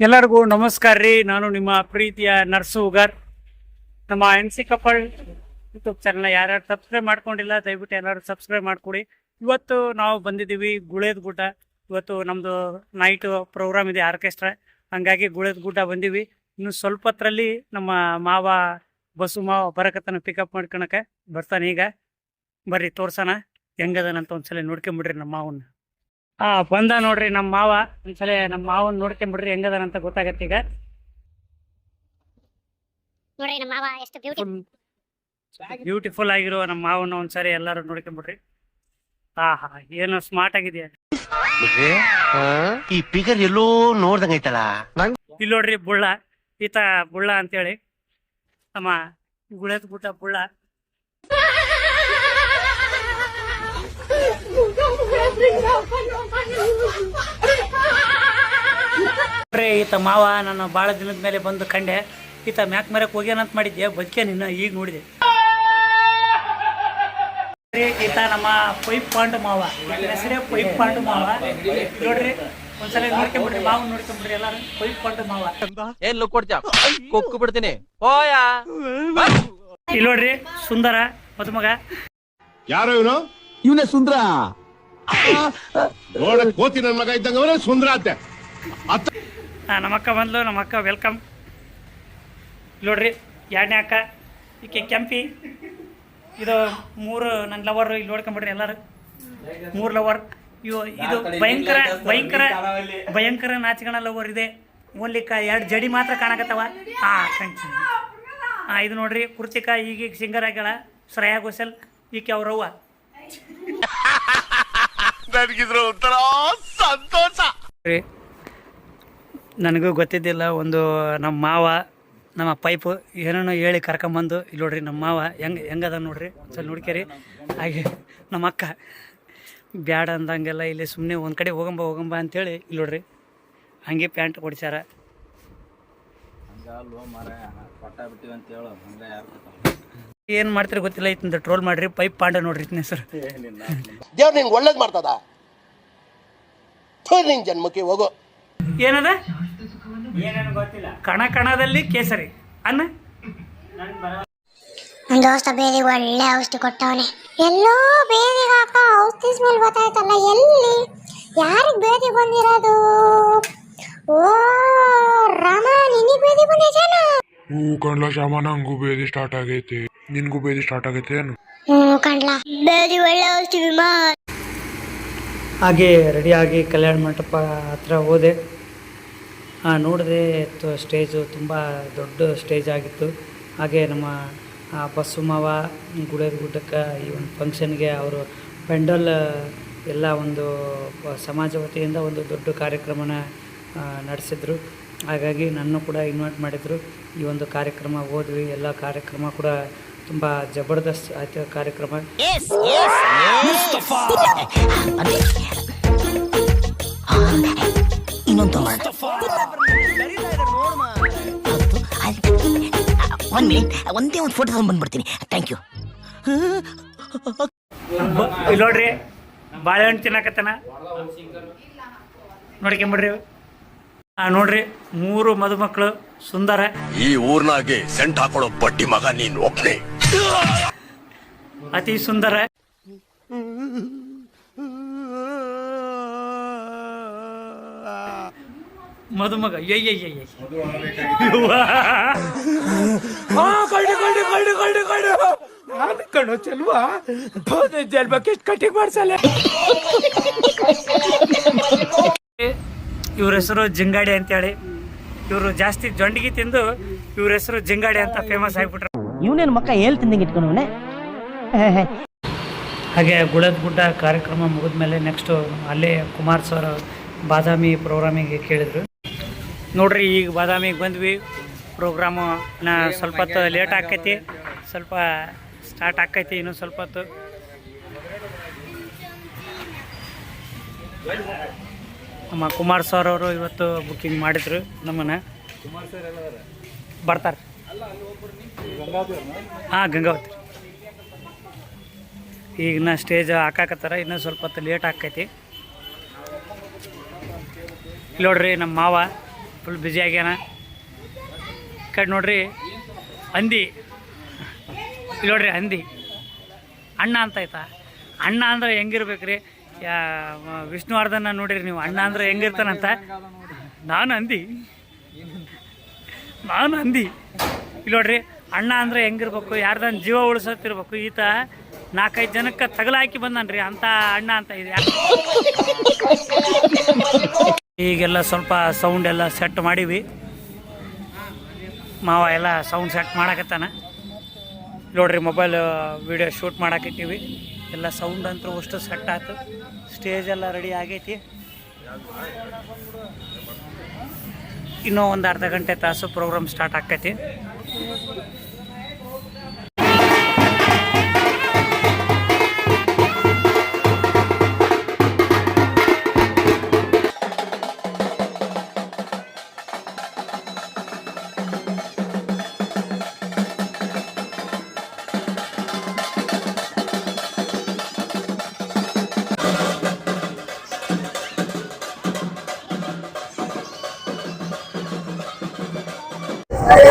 ಎಲ್ಲರಿಗೂ ನಮಸ್ಕಾರ ರೀ. ನಾನು ನಿಮ್ಮ ಪ್ರೀತಿಯ ನರ್ಸು ಉಗರ್. ನಮ್ಮ N C couple YouTube channel ಯಾರ್ಯಾರು ಸಬ್ಸ್ಕ್ರೈಬ್ ಮಾಡ್ಕೊಂಡಿಲ್ಲ, ದಯವಿಟ್ಟು ಎಲ್ಲರೂ ಸಬ್ಸ್ಕ್ರೈಬ್ ಮಾಡ್ಕೊಡಿ. ಇವತ್ತು ನಾವು ಬಂದಿದ್ದೀವಿ ಗುಳೇದ ಗುಡ್ಡ. ಇವತ್ತು ನಮ್ಮದು ನೈಟ್ ಪ್ರೋಗ್ರಾಮ್ ಇದೆ ಆರ್ಕೆಸ್ಟ್ರಾ. ಹಂಗಾಗಿ ಗುಳೇದ ಗುಡ್ಡ ಬಂದೀವಿ. ಇನ್ನು ಸ್ವಲ್ಪ ಹತ್ರಲ್ಲಿ ನಮ್ಮ ಮಾವ ಬಸ್ಸು ಮಾವ ಬರಕತ್ತನ ಪಿಕಪ್ ಮಾಡ್ಕೊಳಕ್ಕೆ ಬರ್ತಾನೆ ಈಗ. ಬರ್ರಿ, ತೋರ್ಸೋಣ. ಹೆಂಗದನಂತ ಒಂದ್ಸಲ ನೋಡ್ಕೊಂಬಿಡ್ರಿ ನಮ್ಮ ಮಾವನ್ನ. ಹಾ ಬಂದ ನೋಡ್ರಿ ನಮ್ಮ ಮಾವ. ಒಂದ್ಸಲ ನಮ್ಮ ಮಾವನ್ ನೋಡ್ಕೊಂಬಿಡ್ರಿ ಹೆಂಗದನಂತ ಗೊತ್ತಾಗತ್ತೆ ಈಗ. ನೋಡ್ರಿ ನಮ್ಮ ಮಾವ ಎಷ್ಟು ಬ್ಯೂಟಿ ಬ್ಯೂಟಿಫುಲ್ ಆಗಿರುವ ನಮ್ಮ ಮಾವನ್ನ ಒಂದ್ಸರಿ ಎಲ್ಲಾರು ನೋಡ್ಕೊಂಬಿಡ್ರಿ ಹಾ ಹಾ ಏನು ಸ್ಮಾರ್ಟ್ ಆಗಿದೆಯಾ? ಈ ಪಿಗರ್ ಎಲ್ಲೋ ನೋಡ್ದಂಗೈತಲ್ಲ ಇಲ್ಲಿ ನೋಡ್ರಿ ಬುಳ್ಳ. ಈತ ಬುಳ್ಳ ಅಂತೇಳಿ. ನಮ್ಮ ಗುಳೆದ್ ಬುಟ್ಟ ಬುಳ್ಳ. ಈತ ಮಾವ ನಾನು ಭಾಳ ದಿನದ ಮೇಲೆ ಬಂದು ಕಂಡೆ. ಈತ ಮ್ಯಾಕ್ ಮರಕ್ ಹೋಗ್ಯಾನಂತ ಮಾಡಿದ್ದೆ ಬದುಕೆ ನಿನ್ನ? ಈಗ ನೋಡಿದೆ. ಈತ ನಮ್ಮ ಪೈಪ್ ಪಾಂಡು ಮಾವ. ಹೆಸರೇ ಪೈಪ್ ಪಾಂಡು ಮಾವ. ನೋಡ್ರಿ ಒಂದ್ಸಲ ನೋಡ್ಕೊಂಬಿಡ್ರಿ ಮಾವ ನೋಡ್ಕೊಂಬಿಡ್ರಿ ಎಲ್ಲಾರು. ಪೈಪ್ ಪಾಂಡು ಮಾವ. ಏನ್ ಲುಕ್ ಕೊಡ್ತೀಯ? ಕೊಕ್ಕು ಬಿಡ್ತೀನಿ. ಹೋಯಾ. ಇಲ್ಲಿ ನೋಡ್ರಿ ಸುಂದರ ಮದುಮಗ. ಯಾರು ಇವನು? ಇವನೇ ಸುಂದ್ರ. ನೋಡಕ್ ಕೋತಿ ನನ್ ಮಗ ಇದ್ದಂಗ ಸುಂದರ ಅಂತೆ ಆ, ನಮ್ಮ ಅಕ್ಕ ಬಂದ್ಲು ನಮ್ಮ ಅಕ್ಕ ವೆಲ್ಕಮ್ ನೋಡ್ರಿ ಎರಡನೇ ಅಕ್ಕ ಈಕೆ ಕೆಂಪಿ. ಇದು ಮೂರು ನನ್ನ ಲವರ್ ಇಲ್ಲಿ ನೋಡ್ಕೊಂಬಿಡ್ರಿ ಎಲ್ಲರೂ. ಮೂರು ಲವರ್ ಇವು ಇದು ಭಯಂಕರ ಭಯಂಕರ ಭಯಂಕರ ನಾಚಿಗಳ ಲವರ್ ಇದೆ. ಓನ್ಲಿ ಕ ಎರಡು ಜಡಿ ಮಾತ್ರ ಕಾಣಕತ್ತವ. ಹಾ ಇದು ನೋಡ್ರಿ ಕುರ್ತಿಕಾ ಈಗೀಗ ಸಿಂಗರ್ ಆಗ್ಯಾಳ. ಶ್ರೇಯಾ ಘೋಷಲ್ ಈಕೆ ಅವ್ರವ್ವ. ನನಗಿದ್ರ ಒಂಥರ ಸಂತೋಷ. ರೀ, ನನಗೂ ಗೊತ್ತಿದ್ದಿಲ್ಲ, ಒಂದು ನಮ್ಮ ಮಾವ, ನಮ್ಮ ಪೈಪು ಏನೇನೋ ಹೇಳಿ ಕರ್ಕೊಂಬಂದು ಇಲ್ಲಿ ನೋಡ್ರಿ ನಮ್ಮ ಮಾವ ಹೆಂಗೆ, ಹೆಂಗದ ನೋಡ್ರಿ ಸ್ವಲ್ಪ ನೋಡ್ಕೇರಿ. ಹಾಗೆ ನಮ್ಮ ಅಕ್ಕ, ಬ್ಯಾಡ ಅಂದಂಗೆಲ್ಲ ಇಲ್ಲಿ ಸುಮ್ಮನೆ ಒಂದು ಕಡೆ ಹೋಗಂಬ ಹೋಗಂಬ ಅಂತೇಳಿ ಇಲ್ಲಿ ನೋಡ್ರಿ, ಹಂಗೆ ಪ್ಯಾಂಟ್ ಕೊಡ್ಸ್ಯಾರ. ಏನು ಮಾಡ್ತೀರಿ ಗೊತ್ತಿಲ್ಲ ಇತ್ತಿಂದ ಟ್ರೋಲ್ ಮಾಡ್ರಿ ಪೈಪ್ ಪಾಂಡ ನೋಡ್ರಿ ಇತ್ತಿನ ಹೆಸರು. ದೇವ್ರ ನಿಂಗೆ ಒಳ್ಳೇದ್ ಮಾಡ್ತದ? ನಿನ್ ಜನ್ಮಕ್ಕೆ ಹೋಗು. ಏನದ? ಕಣ ಕಣದಲ್ಲಿ ಕೇಸರಿ. ಅನ್ನ? ನನ್ ದೋಸ್ತ ಬೇರೆ ಒಳ್ಳೆ ಔಷಧಿ ಕೊಟ್ಟವನೆ. ಎಲ್ಲೋ ಬೇರೆ ಹಾಕ ಔಷಧಿ ಸ್ಮೆಲ್ ಗೊತ್ತಾಯ್ತಲ್ಲ ಎಲ್ಲಿ? ಯಾರಿಗೆ ಬೇದಿ ಬಂದಿರೋದು? ಓ ರಾಮ ನಿನಗೆ ಬೇದಿ ಬಂದೈತೇನ ಹೂ ಕಣ್ಲ ಶ್ಯಾಮ ನಂಗೂ ಬೇದಿ ಸ್ಟಾರ್ಟ್ ಆಗೈತಿ. ನಿನ್ಗೂ ಬೇದಿ ಸ್ಟಾರ್ಟ್ ಆಗೈತೆ ಏನು? ಹ್ಞೂ ಕಣ್ಲ ಬೇದಿ ಒಳ್ಳೆ ಔಷಧಿ ಹಾಗೆ ರೆಡಿಯಾಗಿ ಕಲ್ಯಾಣ ಮಂಟಪ ಹತ್ರ ಹೋದೆ. ಹಾಂ ನೋಡಿದೆ ಸ್ಟೇಜು ತುಂಬ ದೊಡ್ಡ ಸ್ಟೇಜ್ ಆಗಿತ್ತು. ಹಾಗೆ ನಮ್ಮ ಬಸ್ಸು ಮಾವ ಗುಡದ ಗುಡ್ಡಕ್ಕೆ ಈ ಒಂದು ಫಂಕ್ಷನ್ಗೆ ಅವರು ಪೆಂಡಲ್ ಎಲ್ಲ ಒಂದು ಸಮಾಜ ವತಿಯಿಂದ ಒಂದು ದೊಡ್ಡ ಕಾರ್ಯಕ್ರಮನ ನಡೆಸಿದ್ರು. ಹಾಗಾಗಿ ನನ್ನ ಕೂಡ ಇನ್ವೈಟ್ ಮಾಡಿದರು. ಈ ಒಂದು ಕಾರ್ಯಕ್ರಮ ಹೋದ್ವಿ. ಎಲ್ಲ ಕಾರ್ಯಕ್ರಮ ಕೂಡ ತುಂಬ ಜಬರ್ದಸ್ತ್ ಆಯ್ತು. ಕಾರ್ಯಕ್ರಮ. ಒಂದು ಒಂದ್ ಮಿನಿಟ್ ಒಂದೇ ಒಂದು ಫೋಟೋ ತಗೊಂಡ್ ಬಂದ್ಬಿಡ್ತೀನಿ. ಥ್ಯಾಂಕ್ ಯು ಇಲ್ಲಿ ನೋಡ್ರಿ ಬಾಳೆಹಣ್ಣು ತಿನ್ನಕತ್ತನ? ನೋಡ್ಕೊಂಬಿಡ್ರಿ. ಆ ನೋಡ್ರಿ ಮೂರು ಮದುಮಕ್ಕಳು ಸುಂದರ. ಈ ಊರ್ನಾಗೆ ಸೆಂಟ್ ಹಾಕೊಳ್ಳೋ ಬಡ್ಡಿ ಮಗ ನೀನ್ ಒಬ್ನೇ. ಅತಿ ಸುಂದರ. ಮದುಮಗ ಅಯ್ಯಯ್ಯಲ್ವಾ ಕಣ್ಣು ಚೆಲ್ವಾ? ಜಲ್ಬಕ್ಕೆ ಕಟ್ಟಿಗೆ ಕಟ್ಟಿಂಗ್ ಮಾಡ್ಸಲ್ಲ ಇವ್ರ ಹೆಸರು ಜಿಂಗಾಡಿ ಅಂತೇಳಿ. ಇವರು ಜಾಸ್ತಿ ಜೊಂಡಿಗೆ ತಿಂದು ಇವ್ರ ಹೆಸರು ಜಿಂಗಾಡಿ ಅಂತ ಫೇಮಸ್ ಆಗಿಬಿಟ್ರು. ಇವನೇನು ಮಕ್ಕ ಹೇಳ್ತಿಂದಂಗೆ ಇಟ್ಕೊಂಡವನೆ ಹಾಗೆ ಗುಳದ ಗುಡ್ಡ ಕಾರ್ಯಕ್ರಮ ಮುಗಿದ್ಮೇಲೆ ನೆಕ್ಸ್ಟು ಅಲ್ಲೇ ಕುಮಾರ್ ಸರ್ ಬಾದಾಮಿ ಪ್ರೋಗ್ರಾಮಿಗೆ ಕೇಳಿದ್ರು. ನೋಡ್ರಿ ಈಗ ಬಾದಾಮಿಗೆ ಬಂದ್ವಿ. ಪ್ರೋಗ್ರಾಮು ನಾ ಸ್ವಲ್ಪ ಹೊತ್ತು ಲೇಟ್ ಆಕೈತಿ. ಸ್ವಲ್ಪ ಸ್ಟಾರ್ಟ್ ಆಕೈತಿ ಇನ್ನೂ ಸ್ವಲ್ಪ ಹೊತ್ತು. ನಮ್ಮ ಕುಮಾರ್ ಸರ್ ಅವರು ಇವತ್ತು ಬುಕ್ಕಿಂಗ್ ಮಾಡಿದ್ರು ನಮ್ಮನ್ನ. ಬರ್ತಾರೆ. ಹಾಂ, ಗಂಗಾವತಿ. ಈಗ ನಾ ಸ್ಟೇಜ್ ಹಾಕಾಕತ್ತಾರ, ಇನ್ನೂ ಸ್ವಲ್ಪ ಹೊತ್ತು ಲೇಟ್ ಆಕೈತಿ ನೋಡ್ರಿ ನಮ್ಮ ಮಾವ ಫುಲ್ ಬ್ಯುಸಿ ಆಗ್ಯಾನ. ಕಡೆ ನೋಡ್ರಿ, ಹಂದಿ. ನೋಡ್ರಿ ಹಂದಿ. ಅಣ್ಣ ಅಂತ ಆಯ್ತಾ ಅಣ್ಣ ಅಂದ್ರೆ ಹೆಂಗಿರ್ಬೇಕ್ರಿ? ಯಾ ವಿಷ್ಣುವರ್ಧನ ನೋಡಿರಿ ನೀವು. ಅಣ್ಣ ಅಂದ್ರೆ ಹೆಂಗಿರ್ತಾನಂತ? ನಾನು ಅಂದಿ. ನಾನು ಅಂದಿ. ಇಲ್ಲಿ ನೋಡ್ರಿ, ಅಣ್ಣ ಅಂದ್ರೆ ಹೆಂಗಿರ್ಬೇಕು, ಯಾರ್ದನ್ ಜೀವ ಉಳಿಸತ್ತಿರ್ಬೇಕು, ಈತ ನಾಲ್ಕೈದು ಜನಕ್ಕೆ ತಗಲಾಕಿ ಬಂದನ್ರಿ. ಅಂತ ಅಣ್ಣ ಅಂತ ಇದೆ. ಈಗೆಲ್ಲ ಸ್ವಲ್ಪ ಸೌಂಡ್ ಎಲ್ಲ ಸೆಟ್ ಮಾಡೀವಿ. ಮಾವ ಎಲ್ಲ ಸೌಂಡ್ ಸೆಟ್ ಮಾಡಕತ್ತಾನ. ನೋಡ್ರಿ ಮೊಬೈಲ್ ವಿಡಿಯೋ ಶೂಟ್ ಮಾಡಾಕತ್ತೀವಿ. ಎಲ್ಲ ಸೌಂಡ್ ಅಂತೂ ಅಷ್ಟು ಸೆಟ್ ಆಯ್ತು. ಸ್ಟೇಜ್ ಎಲ್ಲ ರೆಡಿ ಆಗೈತಿ. ಇನ್ನೂ ಒಂದು ಅರ್ಧ ಗಂಟೆ ತಾಸು ಪ್ರೋಗ್ರಾಮ್ ಸ್ಟಾರ್ಟ್ ಆಕೈತಿ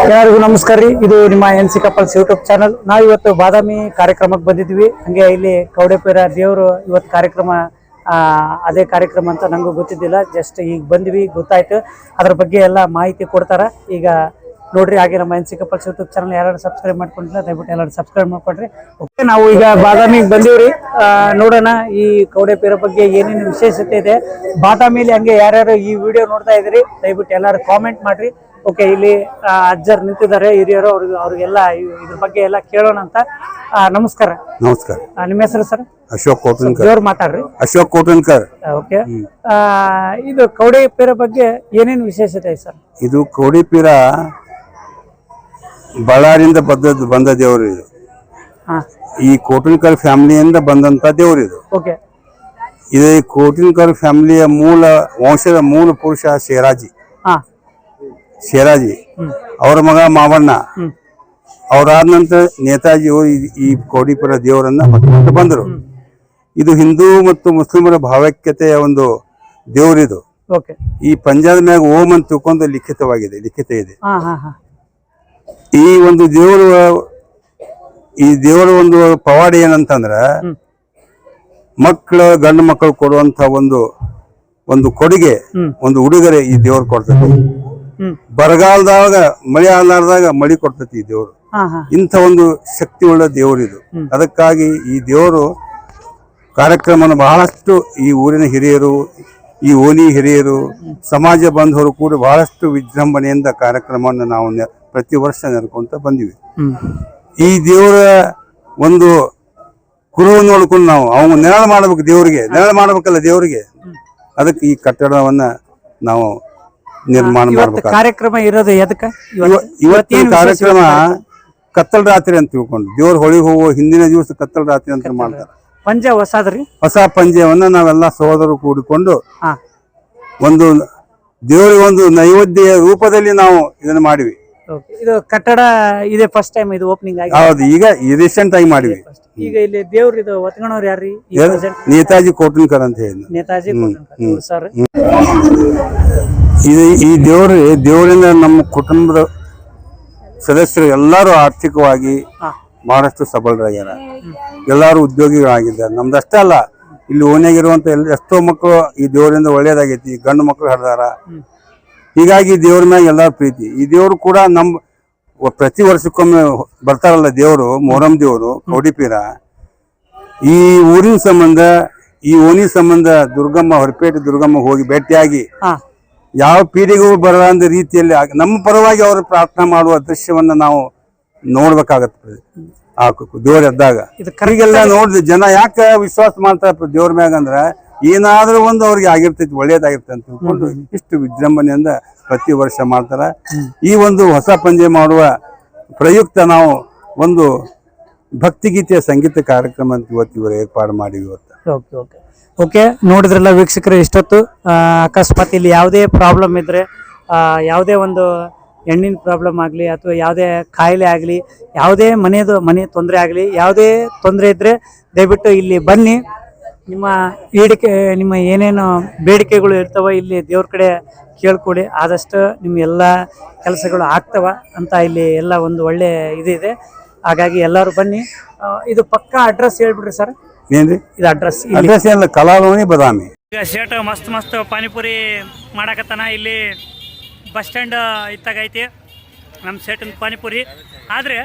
ಎಲ್ಲರಿಗೂ ನಮಸ್ಕಾರ ರೀ. ಇದು ನಿಮ್ಮ N C couples YouTube channel ನಾವು ಇವತ್ತು ಬಾದಾಮಿ ಕಾರ್ಯಕ್ರಮಕ್ಕೆ ಬಂದಿದ್ವಿ ಹಂಗೆ ಇಲ್ಲಿ ಕೌಡೆಪೀರ ದೇವರು ಇವತ್ತು ಕಾರ್ಯಕ್ರಮ ಅದೇ ಕಾರ್ಯಕ್ರಮ ಅಂತ ನಂಗೂ ಗೊತ್ತಿದ್ದಿಲ್ಲ. ಜಸ್ಟ್ ಈಗ ಬಂದ್ವಿ, ಗೊತ್ತಾಯ್ತು. ಅದ್ರ ಬಗ್ಗೆ ಎಲ್ಲ ಮಾಹಿತಿ ಕೊಡ್ತಾರ. ಈಗ ನೋಡ್ರಿ, ಹಾಗೆ ನಮ್ಮ N C couples YouTube channel ಯಾರು ಸಬ್ಸ್ಕ್ರೈಬ್ ಮಾಡ್ಕೊಂಡಿಲ್ಲ, ದಯವಿಟ್ಟು ಎಲ್ಲರೂ ಸಬ್ಸ್ಕ್ರೈಬ್ ಮಾಡ್ಕೊಡ್ರಿ ಓಕೆ ನಾವು ಈಗ ಬಾದಾಮಿಗೆ ಬಂದೀವ್ರಿ ನೋಡೋಣ ಈ ಕೌಡೆಪೀರ ಬಗ್ಗೆ ಏನೇನು ವಿಶೇಷತೆ ಇದೆ. ಬಾದಾಮಿಲಿ ಹಂಗೆ ಯಾರ್ಯಾರು ಈ ವಿಡಿಯೋ ನೋಡ್ತಾ ಇದ್ರಿ ದಯವಿಟ್ಟು ಎಲ್ಲರೂ ಕಾಮೆಂಟ್ ಮಾಡ್ರಿ. ಓಕೆ ಇಲ್ಲಿ ಅಜ್ಜರ್ ನಿಂತಿದ್ದಾರೆ ಹಿರಿಯರು ಅವ್ರಿಗೆ ಅವ್ರಿಗೆಲ್ಲ ಇದ್ರ ಬಗ್ಗೆ ಎಲ್ಲ ಕೇಳೋಣ ಅಂತ ನಮಸ್ಕಾರ. ನಮಸ್ಕಾರ. ನಿಮ್ಮ ಹೆಸರು ಸರ್? ಅಶೋಕ್ ಕೋಟನ್ಕರ್ ಅವ್ರು ಮಾತಾಡ್ರಿ. ಅಶೋಕ್ ಕೋಟನ್ಕರ್ ಓಕೆ. ಇದು ಕೌಡೆ ಪೀರ ಬಗ್ಗೆ ಏನೇನು ವಿಶೇಷತೆ ಸರ್? ಇದು ಕೌಡಿಪೀರ ಬಳ್ಳಾರಿಯಿಂದ ಬಂದ ಬಂದ ದೇವರು ಇದು. ಈ ಕೋಟನ್ಕರ್ ಫ್ಯಾಮಿಲಿಯಿಂದ ಬಂದಂತ ದೇವರು ಇದು. ಓಕೆ. ಇದು ಕೋಟನ್ಕರ್ ಫ್ಯಾಮಿಲಿಯ ಮೂಲ ವಂಶದ ಮೂಲ ಪುರುಷ ಶೇರಾಜಿ ಹಾ. ಶೇರಾಜಿ ಅವರ ಮಗ ಮಾವಣ್ಣ. ಅವರಾದ ನಂತರ ನೇತಾಜಿ ಅವರು ಈ- ಕೋಡಿಪುರ ದೇವರನ್ನ ಮತ್ತೆ ಬಂದರು. ಇದು ಹಿಂದೂ ಮತ್ತು ಮುಸ್ಲಿಮರ ಭಾವೈಕ್ಯತೆಯ ಒಂದು ದೇವರಿದು. ಈ ಪಂಜಾಬ್ ಮ್ಯಾಗ ಓಂ ಅಂತ ತಿಳ್ಕೊಂಡು ಲಿಖಿತವಾಗಿದೆ ಲಿಖಿತ ಇದೆ. ಈ ಒಂದು ದೇವರು ಈ ದೇವರ ಒಂದು ಪವಾಡ ಏನಂತಂದ್ರ. ಮಕ್ಕಳು ಗಂಡು ಮಕ್ಕಳು ಕೊಡುವಂತ ಒಂದು ಒಂದು ಕೊಡುಗೆ ಒಂದು ಉಡುಗೊರೆ ಈ ದೇವರು ಕೊಡ್ತೈತಿ ಹ್ಮ್ ಬರಗಾಲದಾಗ ಮಳೆ ಆಗ್ಲಾರ್ದಾಗ ಮಳಿ ಕೊಡ್ತೈತಿ ಈ ದೇವರು. ಇಂಥ ಒಂದು ಶಕ್ತಿ ಉಳ್ಳ ದೇವರು ಇದು. ಅದಕ್ಕಾಗಿ ಈ ದೇವರು ಕಾರ್ಯಕ್ರಮವನ್ನು ಬಹಳಷ್ಟು ಈ ಊರಿನ ಹಿರಿಯರು ಈ ಓಣಿ ಹಿರಿಯರು ಸಮಾಜ ಬಾಂಧವರು ಕೂಡ ಬಹಳಷ್ಟು ವಿಜೃಂಭಣೆಯಿಂದ ಕಾರ್ಯಕ್ರಮವನ್ನು ನಾವು ಪ್ರತಿ ವರ್ಷ ನೆಡ್ಕೊಂತ ಬಂದಿವಿ. ಈ ದೇವರ ಒಂದು ಕುರುವು ನೋಡ್ಕೊಂಡು ನಾವು ಅವನು ನೆರಳು ಮಾಡ್ಬೇಕು ದೇವರಿಗೆ ನೆರಳು ಮಾಡ್ಬೇಕಲ್ಲ ದೇವರಿಗೆ. ಅದಕ್ಕೆ ಈ ಕಟ್ಟಡವನ್ನ ನಾವು ನಿರ್ಮಾಣ ಮಾಡಬೇಕು ಮಾಡ್ಬೇಕು ಕಾರ್ಯಕ್ರಮ ಇರೋದು ಎದಕ್ಕ? ಇವ- ಇವತ್ತಿನ ಕಾರ್ಯಕ್ರಮ? ಕತ್ತಲ್ ರಾತ್ರಿ ಅಂತ ತಿಳ್ಕೊಂಡು ದೇವ್ರ ಹೊಳಿಗೆ ಹೋಗುವ ಹಿಂದಿನ ದಿವಸ ಕತ್ತಲ್ ರಾತ್ರಿ ಅಂತ ಮಾಡ್ತಾರೆ. ಪಂಜ ಹೊಸಾದ್ರಿ? ಹೊಸ ಪಂದ್ಯವನ್ನ ನಾವೆಲ್ಲ ಸಹೋದರರು ಕೂಡಿಕೊಂಡು ಹಾ. ಒಂದು ದೇವರ ಒಂದು ನೈವೇದ್ಯ ರೂಪದಲ್ಲಿ ನಾವು ಇದನ್ನ ಮಾಡಿವಿ. ಇದು ಕಟ್ಟಡ ಇದೆ ಫಸ್ಟ್ ಟೈಮ್ ಇದು ಓಪನಿಂಗ್ ಆಗಿ ಹೌದು ಈಗ ರೀಸೆಂಟ್ ಆಗಿ ಮಾಡಿವಿ. ಈಗ ಇಲ್ಲಿ ದೇವ್ರ ಇದು ಒತ್ಕೊಳೋರು ಯಾರ್ರಿ? ಈ ಏನ್? present ನೇತಾಜಿ ಕೋಟನ್ಕರ್ ಅಂತ ಹೇಳಿ ನೇತಾಜಿ ಸರ್ ಇದು ಈ ದೇವರು ದೇವರಿಂದ ನಮ್ಮ ಕುಟುಂಬದ ಸದಸ್ಯರು ಎಲ್ಲರೂ ಆರ್ಥಿಕವಾಗಿ ಬಹಳಷ್ಟು ಸಬಲರಾಗ್ಯಾರ. ಎಲ್ಲರೂ ಉದ್ಯೋಗಿಗಳಾಗಿದ್ದಾರೆ. ನಮ್ದಷ್ಟೇ ಅಲ್ಲ ಇಲ್ಲಿ ಓಣ್ಯಾಗಿರುವಂತ ಎಲ್ಲ ಎಷ್ಟೋ ಮಕ್ಕಳು ಈ ದೇವರಿಂದ ಒಳ್ಳೇದಾಗೈತಿ ಗಂಡು ಮಕ್ಕಳು ಹರಿದಾರ. ಹೀಗಾಗಿ ದೇವ್ರ ಮ್ಯಾಗ ಎಲ್ಲರ ಪ್ರೀತಿ. ಈ ದೇವರು ಕೂಡ ನಮ್ಮ ಪ್ರತಿ ವರ್ಷಕ್ಕೊಮ್ಮೆ ಬರ್ತಾರಲ್ಲ ದೇವರು ಮೊಹರಂ ದೇವರು ಕೌಡಿಪೀರ ಈ ಊರಿನ ಸಂಬಂಧ ಈ ಓಣಿ ಸಂಬಂಧ ದುರ್ಗಮ್ಮ ಹೊರಪೇಟೆ ದುರ್ಗಮ್ಮ ಹೋಗಿ ಭೇಟಿಯಾಗಿ ಯಾವ ಪೀಳಿಗೆಗೂ ಬರದ ರೀತಿಯಲ್ಲಿ ನಮ್ಮ ಪರವಾಗಿ ಅವರು ಪ್ರಾರ್ಥನೆ ಮಾಡುವ ದೃಶ್ಯವನ್ನ ನಾವು ನೋಡ್ಬೇಕಾಗತ್ತೆ ಆ ದೇವ್ರ ಎದ್ದಾಗ. ಕರಿಗೆಲ್ಲ ನೋಡಿದ್ರೆ ಜನ ಯಾಕೆ ವಿಶ್ವಾಸ ಮಾಡ್ತಾರೆ ದೇವ್ರ ಮ್ಯಾಗ ಅಂದ್ರೆ ಏನಾದ್ರೂ ಒಂದು ಅವ್ರಿಗೆ ಆಗಿರ್ತೈತಿ ಒಳ್ಳೇದಾಗಿರ್ತೈತಿ ಅಂತ ತಿಳ್ಕೊಂಡು ಇಷ್ಟು ವಿಜೃಂಭಣೆಯಿಂದ ಪ್ರತಿ ವರ್ಷ ಮಾಡ್ತಾರ. ಈ ಒಂದು ಹೊಸ ಪಂಜೆ ಮಾಡುವ ಪ್ರಯುಕ್ತ ನಾವು ಒಂದು ಭಕ್ತಿಗೀತೆಯ ಸಂಗೀತ ಕಾರ್ಯಕ್ರಮ ಅಂತ ಇವತ್ತು ಇವರು ಏರ್ಪಾಡು ಮಾಡಿವಿ ಇವತ್ತು. ಓಕೆ, ನೋಡಿದ್ರೆಲ್ಲ ವೀಕ್ಷಕರು, ಇಷ್ಟೊತ್ತು ಅಕಸ್ಮಾತ್ ಇಲ್ಲಿ ಯಾವುದೇ ಪ್ರಾಬ್ಲಮ್ ಇದ್ದರೆ ಯಾವುದೇ ಒಂದು ಹೆಣ್ಣಿನ ಪ್ರಾಬ್ಲಮ್ ಆಗಲಿ ಅಥವಾ ಯಾವುದೇ ಕಾಯಿಲೆ ಆಗಲಿ, ಯಾವುದೇ ಮನೆಯದು ಮನೆ ತೊಂದರೆ ಆಗಲಿ, ಯಾವುದೇ ತೊಂದರೆ ಇದ್ದರೆ ದಯವಿಟ್ಟು ಇಲ್ಲಿ ಬನ್ನಿ. ನಿಮ್ಮ ಬೇಡಿಕೆ, ನಿಮ್ಮ ಏನೇನು ಬೇಡಿಕೆಗಳು ಇರ್ತವೆ ಇಲ್ಲಿ ದೇವ್ರ ಕಡೆ ಕೇಳ್ಕೊಡಿ. ಆದಷ್ಟು ನಿಮ್ಮ ಎಲ್ಲ ಕೆಲಸಗಳು ಆಗ್ತವೆ ಅಂತ ಇಲ್ಲಿ ಎಲ್ಲ ಒಂದು ಒಳ್ಳೆ ಇದಿದೆ. ಹಾಗಾಗಿ ಎಲ್ಲರೂ ಬನ್ನಿ. ಇದು ಪಕ್ಕಾ ಅಡ್ರೆಸ್ ಹೇಳ್ಬಿಡ್ರಿ ಸರ್. ಏನ್ರಿ? ಇದು ಅಡ್ರೆಸ್ ಅಡ್ರೆಸ್ ಏನಿಲ್ಲ ಕಲಾಲೋನಿ ಬದಾಮಿ. ಈಗ ಶೇಟ್ ಮಸ್ತ್ ಮಸ್ತ್ ಪಾನಿಪುರಿ ಮಾಡಕತ್ತಾನ. ಇಲ್ಲಿ ಬಸ್ ಸ್ಟ್ಯಾಂಡ್ ಇತ್ತಾಗ ಐತಿ ನಮ್ಮ ಶೇಟನ್ ಪಾನಿಪುರಿ. ಆದರೆ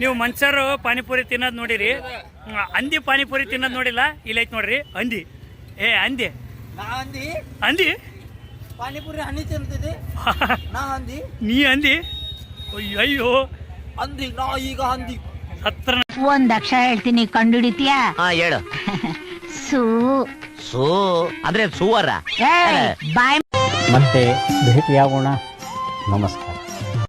ನೀವು ಮನುಷ್ಯರು ಪಾನಿಪುರಿ ತಿನ್ನೋದು ನೋಡಿರಿ. ಅಂದಿ ಹಂದಿ ಪಾನಿಪುರಿ ತಿನ್ನೋದು ನೋಡಿಲ್ಲ ಇಲ್ಲಿ ಐತೆ ನೋಡ್ರಿ ಹಂದಿ. ಏ ಅಂದಿ ಹಂದಿ. ಪಾನಿಪುರಿ ಹಣ್ಣಿ ತಿಂತಿದ್ದೆ. ನಾ ಹಂದಿ. ನೀ ಅಂದಿ ಅಯ್ಯೋ ಅಯ್ಯೋ ಅಂದಿ ನಾ ಈಗ ಹಂದಿ. ಹತ್ರ ಒಂದ್ ಅಕ್ಷರ ಹೇಳ್ತೀನಿ ಕಂಡುಹಿಡಿತೀಯಾ? ಹಾ ಹೇಳು. ಸೂ. ಸೂ ಅಂದ್ರೆ ಸೂವರ. ಬಾಯ್. ಮತ್ತೆ ಭೇಟಿಯಾಗೋಣ ನಮಸ್ಕಾರ.